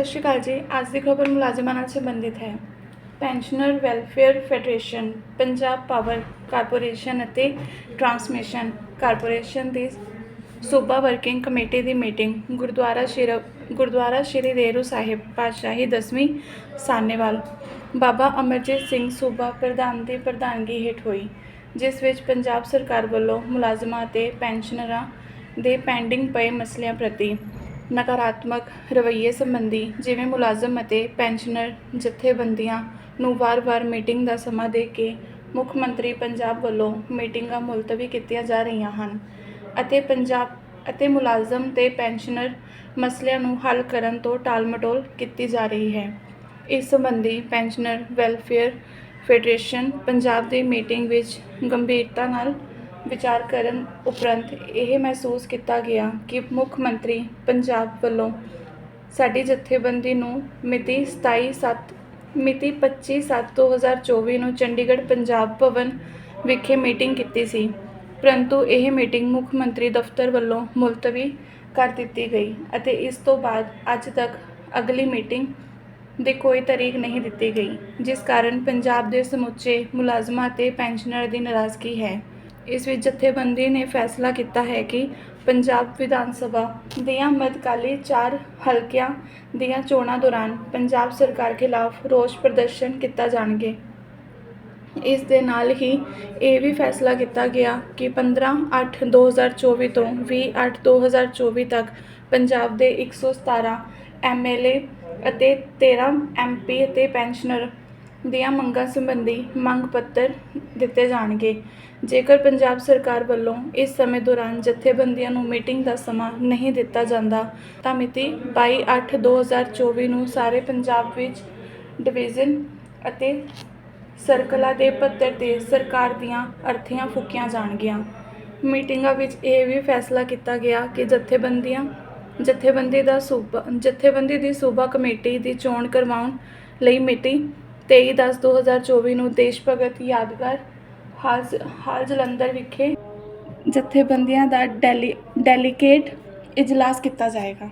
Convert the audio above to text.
ਸਤਿ ਸ਼੍ਰੀ ਅਕਾਲ ਜੀ। ਅੱਜ ਦੀ ਖਬਰ ਮੁਲਾਜ਼ਮਾਂ ਨਾਲ ਸੰਬੰਧਿਤ ਹੈ। Pensioner welfare federation Punjab power corporation ਅਤੇ ਟਰਾਂਸਮਿਸ਼ਨ ਕਾਰਪੋਰੇਸ਼ਨ ਦੀ ਸੂਬਾ ਵਰਕਿੰਗ ਕਮੇਟੀ ਦੀ ਮੀਟਿੰਗ ਗੁਰਦੁਆਰਾ ਸ਼੍ਰੀ ਗੁਰਦੁਆਰਾ ਸ਼੍ਰੀ ਰੇਰੂ ਸਾਹਿਬ ਪਾਤਸ਼ਾਹੀ ਦਸਵੀਂ ਸਾਨੇਵਾਲ। ਬਾਬਾ ਅਮਰਜੀਤ ਸਿੰਘ ਸੂਬਾ ਪ੍ਰਧਾਨ ਦੀ ਪ੍ਰਧਾਨਗੀ ਹੇਠ ਹੋਈ, ਜਿਸ ਵਿੱਚ ਪੰਜਾਬ ਸਰਕਾਰ ਵੱਲੋਂ ਮੁਲਾਜ਼ਮਾਂ ਅਤੇ ਪੈਨਸ਼ਨਰਾਂ ਦੇ ਪੈਂਡਿੰਗ ਪਏ ਮਸਲਿਆਂ ਪ੍ਰਤੀ ਨਕਾਰਾਤਮਕ ਰਵੱਈਏ ਸੰਬੰਧੀ ਜਿਵੇਂ ਮੁਲਾਜ਼ਮ ਅਤੇ ਪੈਨਸ਼ਨਰ ਜਥੇਬੰਦੀਆਂ ਨੂੰ ਵਾਰ-ਵਾਰ ਮੀਟਿੰਗ ਦਾ ਸਮਾਂ ਦੇ ਕੇ ਮੁੱਖ ਮੰਤਰੀ ਪੰਜਾਬ ਵੱਲੋਂ ਮੀਟਿੰਗਾਂ ਮੁਲਤਵੀ ਕੀਤੀਆਂ ਜਾ ਰਹੀਆਂ ਹਨ ਅਤੇ ਪੰਜਾਬ ਅਤੇ ਮੁਲਾਜ਼ਮ ਤੇ ਪੈਨਸ਼ਨਰ ਮਸਲਿਆਂ ਨੂੰ ਹੱਲ ਕਰਨ ਤੋਂ ਟਾਲਮਟੋਲ ਕੀਤੀ ਜਾ ਰਹੀ ਹੈ। ਇਸ ਸੰਬੰਧੀ ਪੈਨਸ਼ਨਰ ਵੈਲਫੇਅਰ ਫੈਡਰੇਸ਼ਨ ਪੰਜਾਬ ਦੀ ਮੀਟਿੰਗ ਵਿੱਚ ਗੰਭੀਰਤਾ ਨਾਲ ਵਿਚਾਰ ਕਰਨ ਉਪਰੰਤ ਇਹ ਮਹਿਸੂਸ ਕੀਤਾ ਗਿਆ ਕਿ ਮੁੱਖ ਮੰਤਰੀ ਪੰਜਾਬ ਵੱਲੋਂ ਸਾਡੀ ਜਥੇਬੰਦੀ ਨੂੰ ਮਿਤੀ 27/7 ਮਿਤੀ 25/7/2024 ਨੂੰ ਚੰਡੀਗੜ੍ਹ ਪੰਜਾਬ ਭਵਨ ਵਿਖੇ ਮੀਟਿੰਗ ਕੀਤੀ ਸੀ। ਪਰੰਤੂ ਇਹ ਮੀਟਿੰਗ ਮੁੱਖ ਮੰਤਰੀ ਦਫ਼ਤਰ ਵੱਲੋਂ ਮੁਲਤਵੀ ਕਰ ਦਿੱਤੀ ਗਈ ਅਤੇ ਇਸ ਤੋਂ ਬਾਅਦ ਅੱਜ ਤੱਕ ਅਗਲੀ ਮੀਟਿੰਗ ਦੀ ਕੋਈ ਤਾਰੀਖ ਨਹੀਂ ਦਿੱਤੀ ਗਈ, ਜਿਸ ਕਾਰਨ ਪੰਜਾਬ ਦੇ ਸਮੁੱਚੇ ਮੁਲਾਜ਼ਮਾਂ ਅਤੇ ਪੈਨਸ਼ਨਰ ਦੀ ਨਾਰਾਜ਼ਗੀ ਹੈ। ਇਸ ਵਿੱਚ ਜਥੇਬੰਦੀ ਨੇ ਫੈਸਲਾ ਕੀਤਾ ਹੈ ਕਿ ਪੰਜਾਬ ਵਿਧਾਨ ਸਭਾ ਦੀਆਂ ਮੱਧਕਾਲੀ ਚਾਰ ਹਲਕਿਆਂ ਦੀਆਂ ਚੋਣਾਂ ਦੌਰਾਨ ਪੰਜਾਬ ਸਰਕਾਰ ਖਿਲਾਫ ਰੋਸ ਪ੍ਰਦਰਸ਼ਨ ਕੀਤਾ ਜਾਣਗੇ। ਇਸ ਦੇ ਨਾਲ ਹੀ ਇਹ ਵੀ ਫੈਸਲਾ ਕੀਤਾ ਗਿਆ ਕਿ 15/8/2024 ਤੋਂ 20/8/2024 ਤੱਕ ਪੰਜਾਬ ਦੇ 117 ਐਮਐਲਏ ਅਤੇ 13 ਐਮਪੀ ਅਤੇ ਪੈਨਸ਼ਨਰ ਦੀਆਂ ਮੰਗਾਂ ਸੰਬੰਧੀ ਮੰਗ ਪੱਤਰ ਦਿੱਤੇ ਜਾਣਗੇ। ਜੇਕਰ ਪੰਜਾਬ ਸਰਕਾਰ ਵੱਲੋਂ ਇਸ ਸਮੇਂ ਦੌਰਾਨ ਜਥੇਬੰਦੀਆਂ ਨੂੰ ਮੀਟਿੰਗ ਦਾ ਸਮਾਂ ਨਹੀਂ ਦਿੱਤਾ ਜਾਂਦਾ, ਤਾਂ ਮਿਤੀ 22/8/2024 ਨੂੰ ਸਾਰੇ ਪੰਜਾਬ ਵਿੱਚ ਡਿਵੀਜ਼ਨ ਅਤੇ ਸਰਕਲਾਂ ਦੇ ਪੱਧਰ ਤੇ ਸਰਕਾਰ ਦੀਆਂ ਅਰਥੀਆਂ ਫੂਕੀਆਂ ਜਾਣਗੀਆਂ। ਮੀਟਿੰਗਾਂ ਵਿੱਚ ਇਹ ਵੀ ਫੈਸਲਾ ਕੀਤਾ ਗਿਆ ਕਿ ਜਥੇਬੰਦੀਆਂ, ਜਥੇਬੰਦੀ ਦਾ ਸੂਬਾ, ਜਥੇਬੰਦੀ ਦੀ ਸੂਬਾ ਕਮੇਟੀ ਦੀ ਚੋਣ ਕਰਵਾਉਣ ਲਈ ਮਿਤੀ 23/10/2024 ਨੂੰ ਦੇਸ਼ ਭਗਤ ਯਾਦਗਾਰ ਹਾਲ ਹਾਲ ਜਲੰਧਰ ਵਿਖੇ ਜਥੇਬੰਦੀਆਂ ਦਾ ਡੈਲੀ ਡੈਲੀਕੇਟ ਇਜਲਾਸ ਕੀਤਾ ਜਾਏਗਾ।